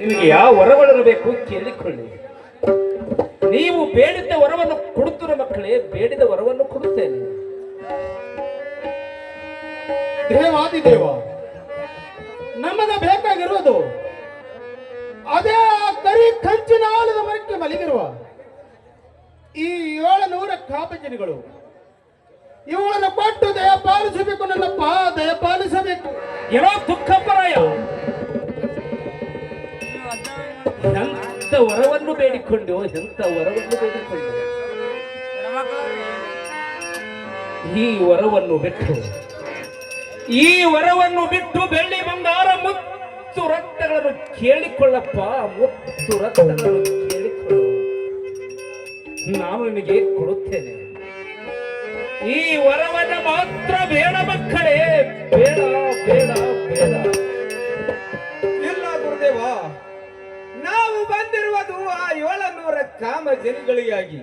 ನಿಮಗೆ ಯಾವ ವರವಿರಬೇಕು ಕೇಳಿಕೊಳ್ಳಿ. ನೀವು ಬೇಡಿದ ವರವನ್ನು ಕೊಡುತ್ತಿರ ಮಕ್ಕಳೇ ಬೇಡಿದ ವರವನ್ನು ಕೊಡುತ್ತೇನೆ. ದೇವಾದಿದೇವ ನಮಗ ಬೇಕಾಗಿರುವುದು ಅದೇ ಕರಿ ಕಂಚಿನ ಆಲದ ಮರಕ್ಕೆ ಮಲಗಿರುವ ಈ ಏಳುನೂರ ಕಾಪಜನಿಗಳು. ಇವುಗಳನ್ನು ಕೊಟ್ಟು ದಯ ಪಾಲಿಸಬೇಕು ನನ್ನಪ್ಪ ದಯ ಪಾಲಿಸಬೇಕು ಏನೋ ದುಃಖಪರಾಯ ವರವನ್ನು ಬೇಡಿಕೊಂಡು, ಎಂತ ವರವನ್ನು ಬೇಡಿಕೊಂಡು? ಈ ವರವನ್ನು ಬಿಟ್ಟು, ಈ ವರವನ್ನು ಬಿಟ್ಟು ಬೆಳ್ಳಿ ಬಂಗಾರ ಮುತ್ತು ರಕ್ತಗಳನ್ನು ಕೇಳಿಕೊಳ್ಳಪ್ಪ, ಮುತ್ತು ರಕ್ತಗಳನ್ನು ಕೇಳಿಕೊಳ್ಳು. ನಾನು ನಿಮಗೆ ಕೊಡುತ್ತೇನೆ. ಈ ವರವನ್ನು ಮಾತ್ರ ಬೇಡ ಕಾಮ ಜನಿಗಳಿಗಾಗಿ.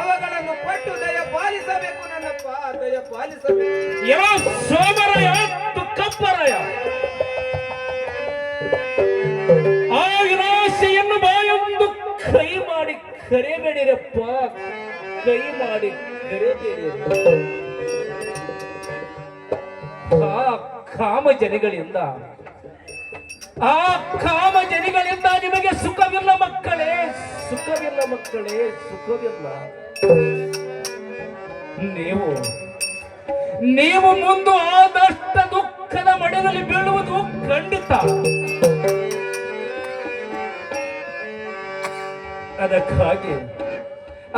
ಅವುಗಳನ್ನು ಕೊಟ್ಟು ದಯ ಪಾಲಿಸಬೇಕು ನನ್ನಪ್ಪ, ದಯ ಪಾಲಿಸಬೇಕು. ಸೋಮರಯ ದುಃಖಪ್ಪರಾಯ ಆ ಬಾಯೊಂದು ಕೈ ಮಾಡಿ ಕರೆಬೇಡಿರಪ್ಪ. ಕೈ ಮಾಡಿ ಕರೆಬೇಡಿರಿ. ಆ ಕಾಮ ಜನಗಳಿಂದ ಆ ಕಾಮ ಮಕ್ಕಳೇ ಸುಖವಿಲ್ಲ. ನೀವು ನೀವು ಮುಂದೆ ಆದಷ್ಟ ದುಃಖದ ಮಡೆಯಲ್ಲಿ ಬೀಳುವುದು ಖಂಡಿತ. ಅದಕ್ಕಾಗಿ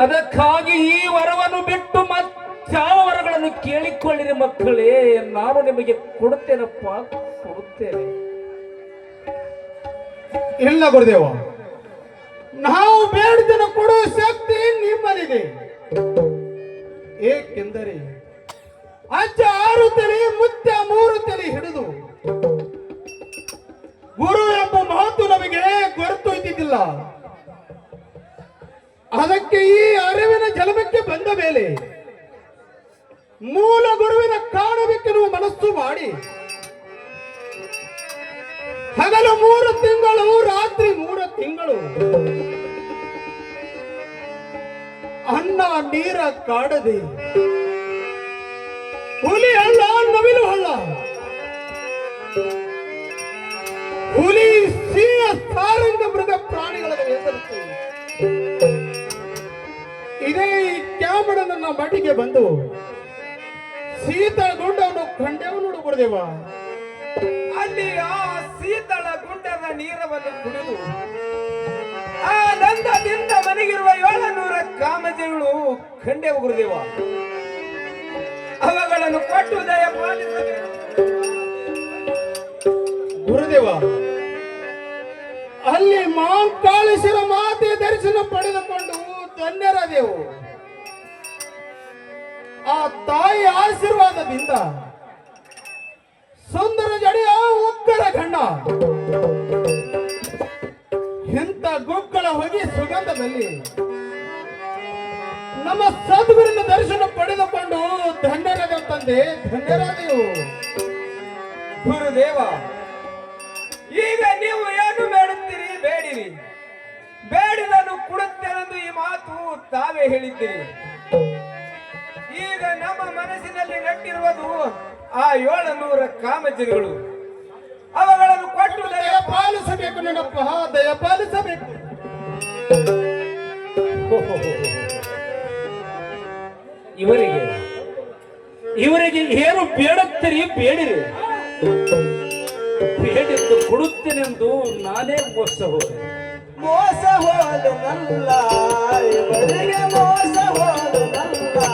ಅದಕ್ಕಾಗಿ ಈ ವರವನ್ನು ಬಿಟ್ಟು ಮತ್ತಾವ ವರಗಳನ್ನು ಕೇಳಿಕೊಳ್ಳಿರಿ ಮಕ್ಕಳೇ, ನಾನು ನಿಮಗೆ ಕೊಡುತ್ತೇನಪ್ಪ, ಕೊಡುತ್ತೇನೆ. ಇಲ್ಲ ಗುರುದೇವ. ನಾವು ಬೇಡದನ್ನ ಕೊಡುವ ಶಕ್ತಿ ನಿಮ್ಮಲ್ಲಿದೆ. ಏಕೆಂದರೆ ಅಜ್ಜ ಆರು ತಲೆ, ಮುತ್ಯ ಮೂರು ತಲೆ ಹಿಡಿದು ಗುರು ಎಂಬ ಮಾತು ನಮಗೆ ಇದ್ದಿದ್ದಿಲ್ಲ. ಅದಕ್ಕೆ ಈ ಅರಿವಿನ ಜಲಮಕ್ಕೆ ಬಂದ ಮೇಲೆ ಮೂಲ ಗುರುವಿನ ಕಾಣಬೇಕೆನ್ನುವ ಮನಸ್ಸು ಮಾಡಿ ಹಗಲು ಮೂರು ತಿಂಗಳು, ರಾತ್ರಿ ಮೂರು ತಿಂಗಳು. ಅನ್ನ, ನೀರ ಕಾಡದೆ. ಹುಲಿ ಹಳ್ಳ, ನವಿಲು ಹಳ್ಳ. ಹುಲಿ ಸಿಂಹ ಸಾರಂಗ ಮೃಗ ಪ್ರಾಣಿಗಳನ್ನು ಹೆಸರಿಸಿ. ಇದೇ ಈ ಕ್ಯಾಮಡ ನನ್ನ ಮಡಿಗೆ ಬಂದು ಶೀತಳಗೊಂಡವನು ಗುಂಡವನ್ನು ನೋಡು ಗುರುದೇವ. ಅಲ್ಲಿ ಆ ಶೀತಳ ಗುಂಡದ ನೀರವನ್ನು ಕುಡಿದು ಆ ನಂದದಿಂದ ಮನೆಗಿರುವ ಏಳನೂರ ಕಾಮಜಗಳು ಖಂಡೆವು ಗುರುದೇವ ಅವಗಳನ್ನು ಕೊಟ್ಟು ದಯ ಗುರುದೇವ, ಅಲ್ಲಿ ಮಾಂಕಾಳೇಶ್ವರ ಮಾತೆ ದರ್ಶನ ಪಡೆದುಕೊಂಡು ಧನ್ಯರಾದೆವು ಆ ತಾಯಿ ಆಶೀರ್ವಾದದಿಂದ ಸುಂದರ ಜಡೆಯ ಸುಗಂಧದಲ್ಲಿ ನಮ್ಮ ಸದ್ಗುರಿನ ದರ್ಶನ ಪಡೆದುಕೊಂಡು ಧನ್ಯರಾದ ತಂದೆ ಧನ್ಯರಾದೆವು ಗುರುದೇವ, ಈಗ ನೀವು ಏನು ಬೇಡುತ್ತೀರಿ ಬೇಡಿರಿ. ನಾನು ಕೊಡುತ್ತೇನೆಂದು ಈ ಮಾತು ತಾವೇ ಹೇಳಿದ್ದೀರಿ. ಈಗ ನಮ್ಮ ಮನಸ್ಸಿನಲ್ಲಿ ನೆಟ್ಟಿರುವುದು ಆ ಏಳನೂರ ಕಾಮಜಿಗಳು ಅವುಗಳನ್ನು ಕೊಟ್ಟು ದಯ ಪಾಲಿಸಬೇಕು ನೆನಪ. ದಯ ಪಾಲಿಸಬೇಕು ಇವರಿಗೆ. ಇವರಿಗೆ ಏನು ಬೇಡತ್ತಿರಿ ಬೇಡಿರಿ. ಬೇಡಿದ್ದು ಕೊಡುತ್ತೇನೆಂದು ನಾನೇ ಮೋಸ ಹೋದೆ. ಮೋಸ ಇವರಿಗೆ ಮೋಸ ಹೋದನಲ್ಲ